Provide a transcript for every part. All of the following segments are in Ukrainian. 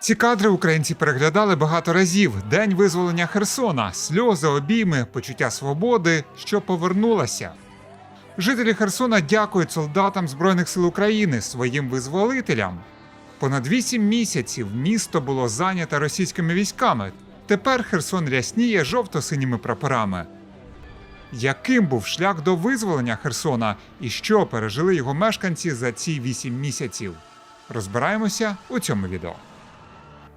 Ці кадри українці переглядали багато разів. День визволення Херсона, сльози, обійми, почуття свободи, що повернулася. Жителі Херсона дякують солдатам Збройних сил України, своїм визволителям. Понад вісім місяців місто було зайнято російськими військами. Тепер Херсон рясніє жовто-синіми прапорами. Яким був шлях до визволення Херсона і що пережили його мешканці за ці вісім місяців? Розбираємося у цьому відео.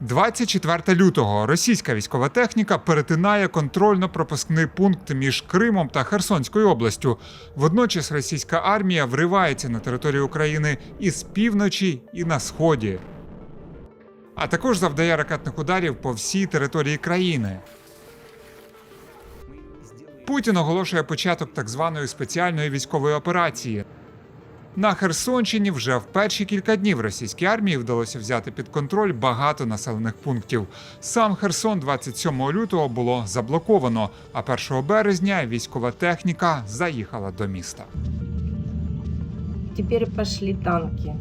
24 лютого російська військова техніка перетинає контрольно-пропускний пункт між Кримом та Херсонською областю. Водночас російська армія вривається на територію України і з півночі, і на сході, а також завдає ракетних ударів по всій території країни. Путін оголошує початок так званої спеціальної військової операції. На Херсонщині вже в перші кілька днів російській армії вдалося взяти під контроль багато населених пунктів. Сам Херсон 27 лютого було заблоковано, а 1 березня військова техніка заїхала до міста. Тепер пішли танки.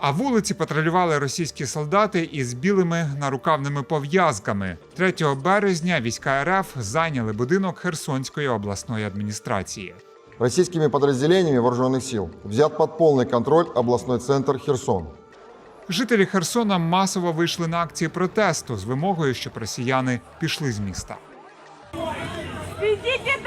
А вулиці патрулювали російські солдати із білими нарукавними пов'язками. 3 березня війська РФ зайняли будинок Херсонської обласної адміністрації. Российскими подразделениями вооруженных сил взят под полный контроль областной центр Херсон. Жителі Херсона масово вийшли на акції протесту з вимогою, щоб росіяни пішли з міста. Идите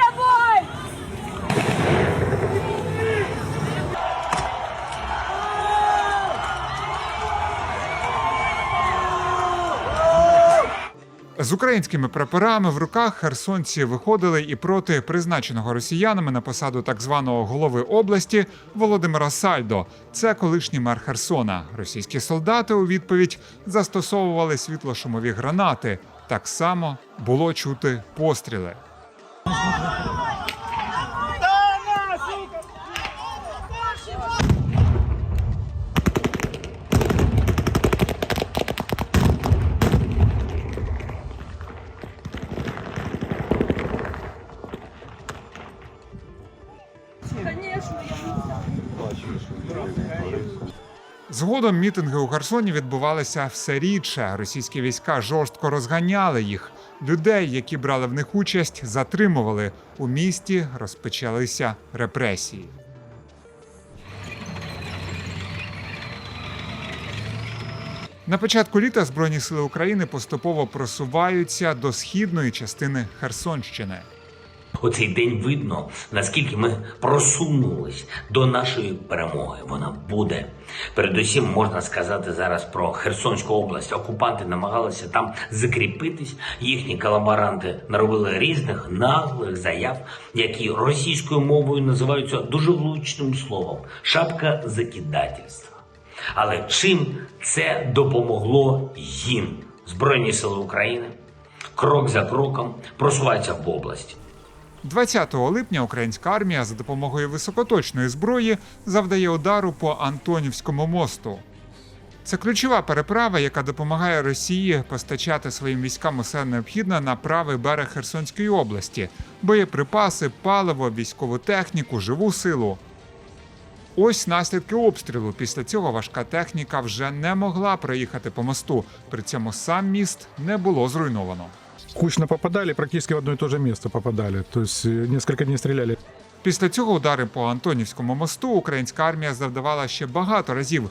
З українськими прапорами в руках херсонці виходили і проти призначеного росіянами на посаду так званого голови області Володимира Сальдо. Це колишній мер Херсона. Російські солдати у відповідь застосовували світлошумові гранати. Так само було чути постріли. Згодом мітинги у Херсоні відбувалися все рідше. Російські війська жорстко розганяли їх. Людей, які брали в них участь, затримували. У місті розпочалися репресії. На початку літа Збройні сили України поступово просуваються до східної частини Херсонщини. У цей день видно, наскільки ми просунулись до нашої перемоги. Вона буде. Передусім можна сказати зараз про Херсонську область. Окупанти намагалися там закріпитись. Їхні колаборанти наробили різних наглих заяв, які російською мовою називаються дуже влучним словом шапка закидательства. Але чим це допомогло їм? Збройні сили України крок за кроком просуваються в області. 20 липня українська армія за допомогою високоточної зброї завдає удару по Антонівському мосту. Це ключова переправа, яка допомагає Росії постачати своїм військам усе необхідне на правий берег Херсонської області: боєприпаси, паливо, військову техніку, живу силу. Ось наслідки обстрілу. Після цього важка техніка вже не могла проїхати по мосту. При цьому сам міст не було зруйновано. Кучно попадали, практично в одно і те же місце попадали. Тобто несколько дней стріляли. Після цього удари по Антонівському мосту українська армія завдавала ще багато разів.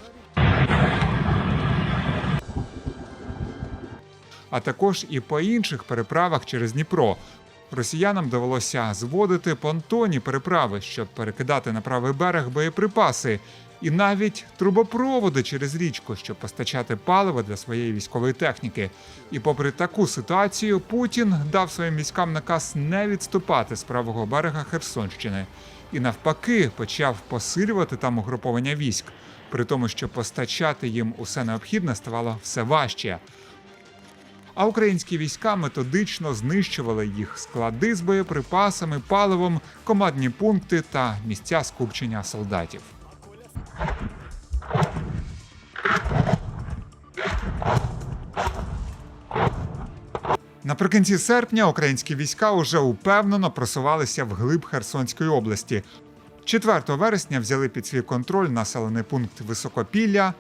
А також і по інших переправах через Дніпро. Росіянам довелося зводити понтонні переправи, щоб перекидати на правий берег боєприпаси, і навіть трубопроводи через річку, щоб постачати паливо для своєї військової техніки. І попри таку ситуацію, Путін дав своїм військам наказ не відступати з правого берега Херсонщини і навпаки почав посилювати там угруповання військ, при тому, що постачати їм усе необхідне ставало все важче. А українські війська методично знищували їх склади з боєприпасами, паливом, командні пункти та місця скупчення солдатів. Наприкінці серпня українські війська уже упевнено просувалися вглиб Херсонської області. 4 вересня взяли під свій контроль населений пункт Високопілля.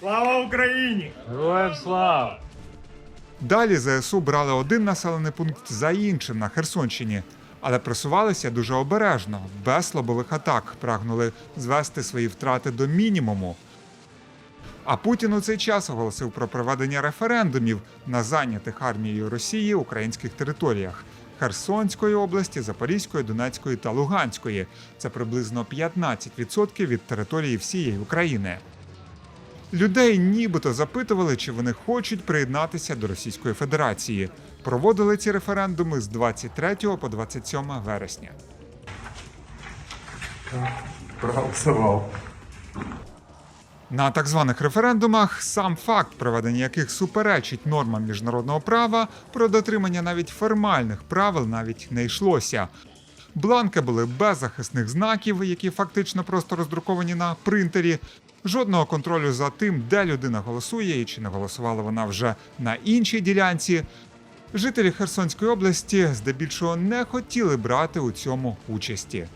Слава Україні! Героям слава! Далі ЗСУ брали один населений пункт за іншим на Херсонщині, але просувалися дуже обережно, без лобових атак, прагнули звести свої втрати до мінімуму. А Путін у цей час оголосив про проведення референдумів на зайнятих армією Росії українських територіях Херсонської області, Запорізької, Донецької та Луганської. Це приблизно 15% від території всієї України. Людей нібито запитували, чи вони хочуть приєднатися до Російської Федерації. Проводили ці референдуми з 23 по 27 вересня. Проголосував. На так званих референдумах сам факт проведення яких суперечить нормам міжнародного права про дотримання навіть формальних правил навіть не йшлося. Бланки були без захисних знаків, які фактично просто роздруковані на принтері. Жодного контролю за тим, де людина голосує і чи не голосувала вона вже на іншій ділянці. Жителі Херсонської області здебільшого не хотіли брати у цьому участі.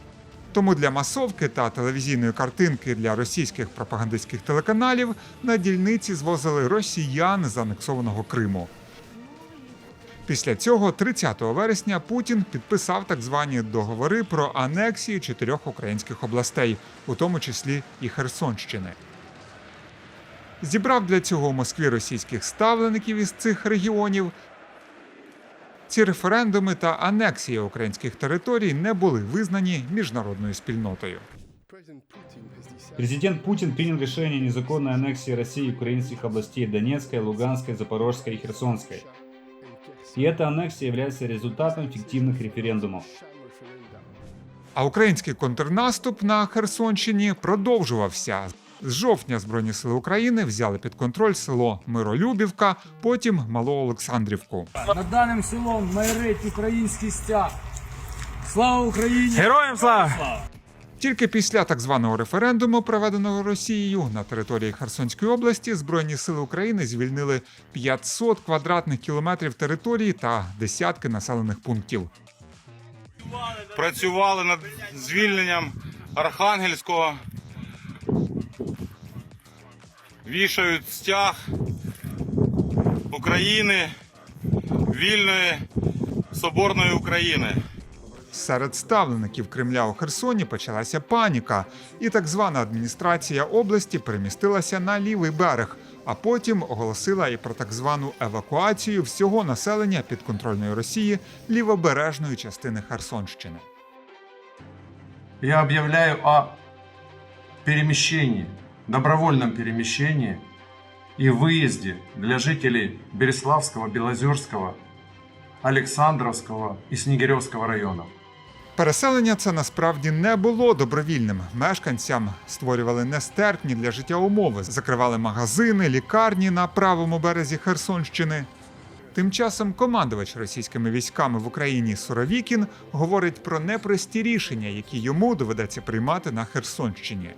Тому для масовки та телевізійної картинки для російських пропагандистських телеканалів на дільниці звозили росіян з анексованого Криму. Після цього, 30 вересня, Путін підписав так звані договори про анексію чотирьох українських областей, у тому числі і Херсонщини. Зібрав для цього у Москві російських ставлеників із цих регіонів. Ці референдуми та анексія українських територій не були визнані міжнародною спільнотою. Президент Путин принял решение о незаконной аннексии России украинских областей Донецкой, Луганской, Запорожской и Херсонской. И эта аннексия является результатом фиктивных референдумов. А український контрнаступ на Херсонщині продовжувався. З жовтня Збройні сили України взяли під контроль село Миролюбівка, потім Малоолександрівку. Над даним селом майорить український стяг. Слава Україні! Героям слава! Тільки після так званого референдуму, проведеного Росією на території Херсонської області, Збройні сили України звільнили 500 квадратних кілометрів території та десятки населених пунктів. працювали над звільненням Архангельського. Вішають стяг України, вільної соборної України. Серед ставлеників Кремля у Херсоні почалася паніка, і так звана адміністрація області перемістилася на лівий берег, а потім оголосила і про так звану евакуацію всього населення підконтрольної Росії лівобережної частини Херсонщини. Я объявляю о перемещении, добровольном перемещении и выезде для жителей Береславского, Белозерского, Александровского и Снегиревского районов. Переселення це насправді не було добровільним. Мешканцям створювали нестерпні для життя умови, закривали магазини, лікарні на правому березі Херсонщини. Тим часом командувач російськими військами в Україні Суровікін говорить про непрості рішення, які йому доведеться приймати на Херсонщині.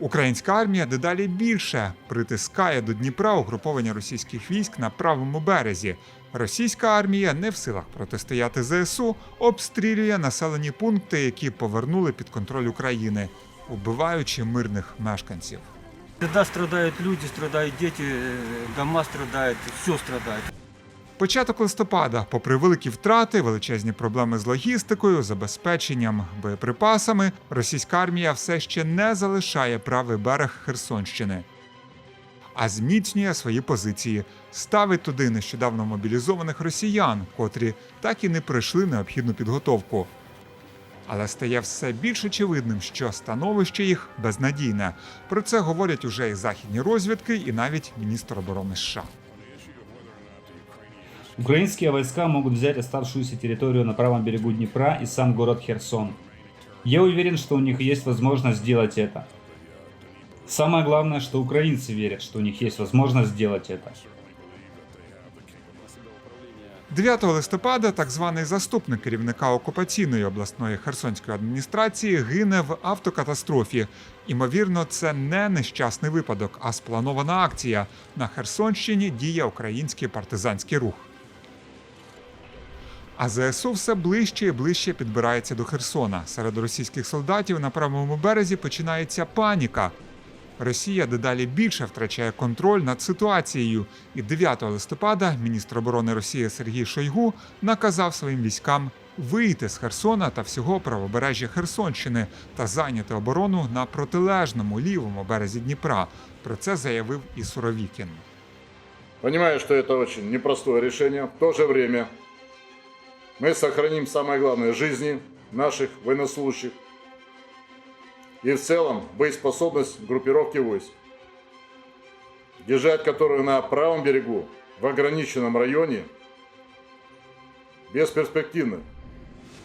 Українська армія дедалі більше притискає до Дніпра угруповання російських військ на правому березі. Російська армія не в силах протистояти ЗСУ, обстрілює населені пункти, які повернули під контроль України, убиваючи мирних мешканців. Когда страдают люди, страдают дети, э, дома страдают, все страдает. Початок листопада, попри великі втрати, величезні проблеми з логістикою, забезпеченням боєприпасами, російська армія все ще не залишає правий берег Херсонщини, а зміцнює свої позиції, ставить туди нещодавно мобілізованих росіян, котрі так і не пройшли необхідну підготовку. Але стає все більш очевидним, що становище їх безнадійне. Про це говорять уже і західні розвідки, і навіть міністр оборони США. Украинские войска могут взять оставшуюся территорию на правом берегу Днепра и сам город Херсон. Я уверен, что у них есть возможность сделать это. Самое главное, что украинцы верят, что у них есть возможность сделать это. 9 листопада так званий заступник керівника окупаційної обласної херсонської адміністрації гине в автокатастрофі. Імовірно, це не нещасний випадок, а спланована акція. На Херсонщині діє український партизанський рух. А ЗСУ все ближче і ближче підбирається до Херсона. Серед російських солдатів на правому березі починається паніка. Росія дедалі більше втрачає контроль над ситуацією. І 9 листопада міністр оборони Росії Сергій Шойгу наказав своїм військам вийти з Херсона та всього правобережжя Херсонщини та зайняти оборону на протилежному лівому березі Дніпра. Про це заявив і Суровікін. Понимаю, что это очень непростое решение. В то же время мы сохраним самое главное – жизни наших военнослужащих и в целом боеспособность группировки войск, держать которую на правом берегу в ограниченном районе бесперспективно.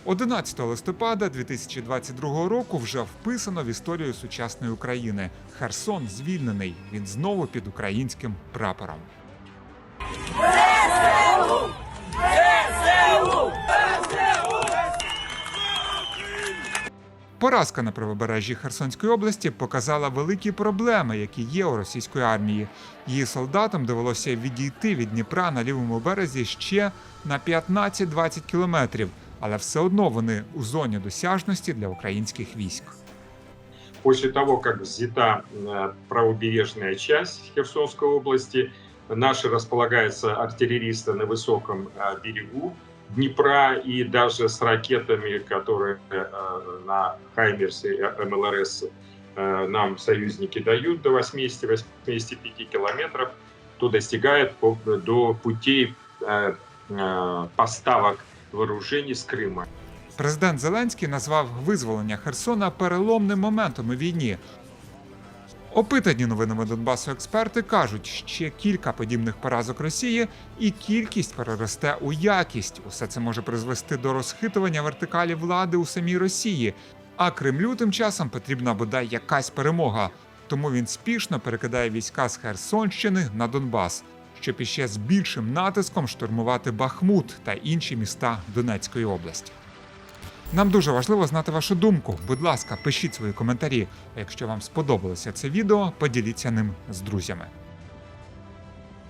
11 листопада 2022 року вже вписано в історію сучасної України. Херсон звільнений. Він знову під українським прапором. Поразка на правобережжі Херсонської області показала великі проблеми, які є у російської армії. Її солдатам довелося відійти від Дніпра на лівому березі ще на 15-20 кілометрів, але все одно вони у зоні досяжності для українських військ. После того, как взята э, правобережная часть Херсонской области, наши располагаются артиллеристы на высоком э, берегу Днепра и даже с ракетами, которые э, на Хаймерсе МЛРС э, нам союзники дают до 80-85 километров, то достигает до путей э, поставок вооружений с Крыма. Президент Зеленський назвав визволення Херсона переломним моментом у війні. Опитані новинами Донбасу експерти кажуть, ще кілька подібних поразок Росії, і кількість переросте у якість. Усе це може призвести до розхитування вертикалі влади у самій Росії. А Кремлю тим часом потрібна бодай якась перемога. Тому він спішно перекидає війська з Херсонщини на Донбас, щоб іще з більшим натиском штурмувати Бахмут та інші міста Донецької області. Нам дуже важливо знати вашу думку. Будь ласка, пишіть свої коментарі. А якщо вам сподобалося це відео, поділіться ним з друзями.